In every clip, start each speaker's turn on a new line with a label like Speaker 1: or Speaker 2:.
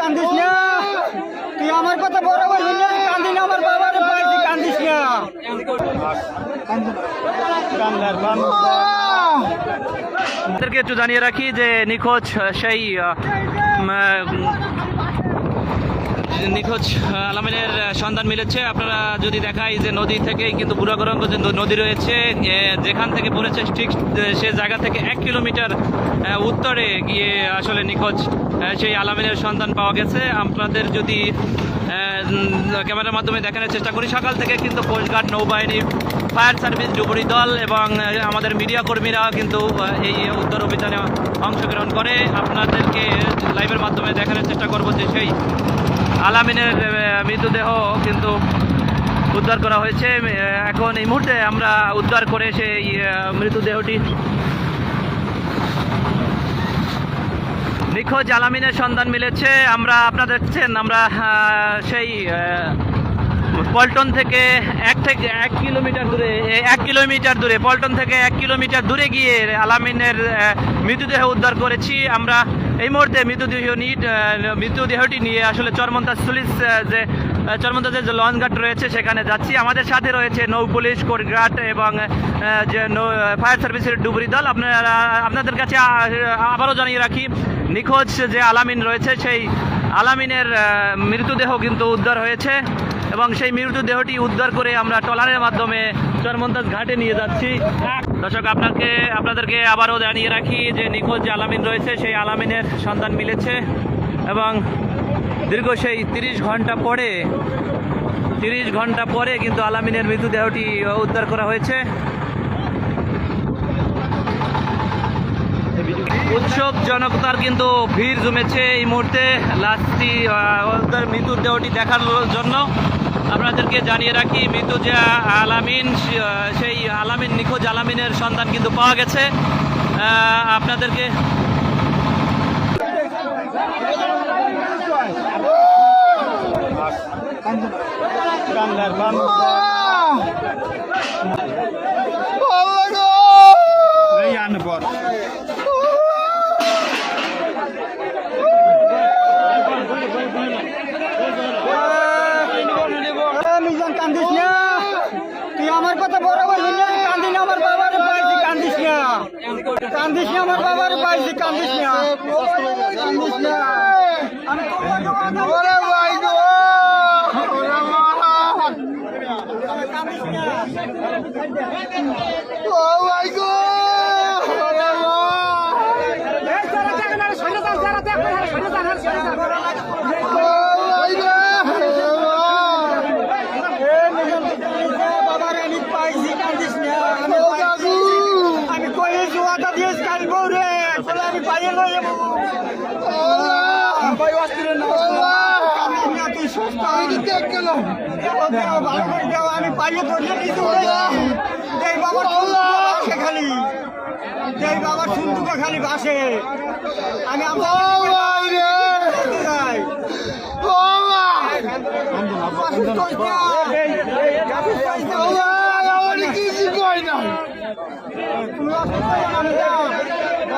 Speaker 1: কান্দিস না? তুই আমার কথা বরাবর শুনে কান্দি না আমার বাবার বাড়িতে কান্দিস না।
Speaker 2: একটু জানিয়ে রাখি যে নিখোঁজ, সেই নিখোঁজ আলামিনের সন্ধান মিলেছে। আপনারা যদি দেখায় যে নদী থেকেই কিন্তু বুড়াগরঙ্গ ন- নদী রয়েছে যেখান থেকে পড়েছে ঠিক সে জায়গা থেকে এক কিলোমিটার উত্তরে গিয়ে আসলে নিখোঁজ সেই আলামিনের সন্ধান পাওয়া গেছে। আপনাদের যদি ক্যামেরার মাধ্যমে দেখানোর চেষ্টা করি, সকাল থেকে কিন্তু কোস্টগার্ড নৌবাহিনী, ফায়ার সার্ভিস ডুবুরি দল এবং আমাদের মিডিয়া কর্মীরা কিন্তু এই উদ্ধার অভিযানে অংশগ্রহণ করে। আপনাদেরকে লাইভের মাধ্যমে দেখানোর চেষ্টা করব যে সেই আলামিনের মৃতদেহ কিন্তু উদ্ধার করা হয়েছে। এখন এই মুহূর্তে আমরা উদ্ধার করে সেই মৃতদেহটি। নিখোঁজ আলামিনের সন্ধান মিলেছে। আমরা আপনারা দেখছেন আমরা সেই পল্টন থেকে এক থেকে এক কিলোমিটার দূরে এক কিলোমিটার দূরে, পল্টন থেকে এক কিলোমিটার দূরে গিয়ে আলামিনের মৃতদেহ উদ্ধার করেছি। আমরা এই মুহূর্তে মৃতদেহ আহ, মৃতদেহটি নিয়ে আসলে চরমন্তা পুলিশ যে আহ, চরমন্তাতে যে লঞ্চ ঘাট রয়েছে সেখানে যাচ্ছি। আমাদের সাথে রয়েছে নৌ পুলিশ কোর্টঘাট এবং যে ফায়ার সার্ভিসের ডুবুরি দল। আপনারা আপনাদের কাছে আবারও জানিয়ে রাখি নিখোঁজ যে আলামিন রয়েছে সেই আলামিনের মৃতদেহ কিন্তু উদ্ধার হয়েছে। এবং সেই মৃতদেহটি উদ্ধার করে আমরা ট্রলারের মাধ্যমে চরমন্তাজ ঘাটে নিয়ে যাচ্ছি। দর্শক আপনাকে আপনাদেরকে আবারও জানিয়ে রাখি যে নিখোঁজ যে আলামিন রয়েছে সেই আলামিনের সন্ধান মিলেছে এবং দীর্ঘ সেই তিরিশ ঘণ্টা পরে তিরিশ ঘণ্টা পরে কিন্তু আলামিনের মৃতদেহটি উদ্ধার করা হয়েছে। উৎসব জনতার কিন্তু ভিড় জমেছে এই মুহূর্তে। আহ, ওদের মৃত্যুর দেহটি দেখার জন্য আপনাদেরকে জানিয়ে রাখি মৃত্যু যে আলামিন সেই আলামিন নিখোঁজ আলামিনের সন্ধান কিন্তু পাওয়া গেছে। আপনাদেরকে
Speaker 1: কান্দিস না? তুই আমার কথা বরাবর শুনে কান্দি না আমার বাবার পাইছি কান্দিস না। কান্দিস না আমার বাবার পাইছি কান্দিস না। কান্দিস না। ওরে ভাই গো। ওরে মা। কান্দিস না ও ভাই গো। ওরে মা। এই সারা জায়গা না সরে যান সারা দেখো সরে যান সরে যান ও ভাই গো বাবার আমি পাইছি কান্দিস না আমি পাইছি আমি কই জুয়াটা দিয়ে কালবো রে বলে আমি পাইয়ে লই যাব ভাই অস্থির না কান্দিস না তুই সুস্থ আমি দেখ গেল ভালো করে যাও আমি পাইয়ে ধরে দিতে এই বাবার আসে খালি এই বাবার সুন্দুকে খালি বাসে আমি আমার কিছু কই না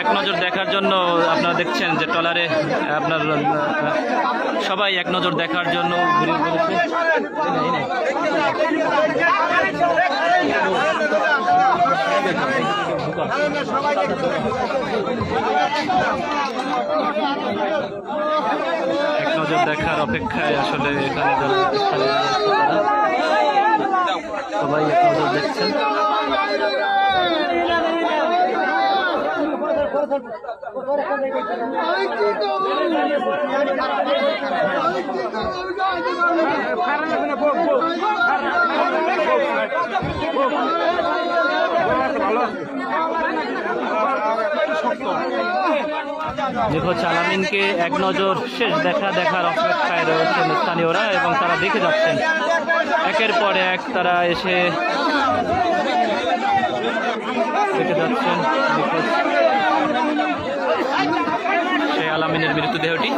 Speaker 2: এক নজর দেখার জন্য আপনারা দেখছেন যে ট্রলারে আপনার সবাই এক নজর দেখার জন্য। এক নজর দেখার অপেক্ষায় আসলে এখানে সবাই এক নজর দেখছেন দেখো চালামিনকে এক নজর শেষ দেখা দেখার অপেক্ষায় রয়েছেন স্থানীয়রা এবং তারা দেখে যাচ্ছেন। একের পর এক তারা এসে দেখে যাচ্ছেন। মৃতদেহটি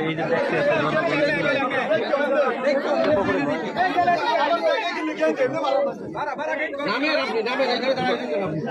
Speaker 2: এই যে দেখতে
Speaker 3: নামের আপনি নামের এখানে আপনি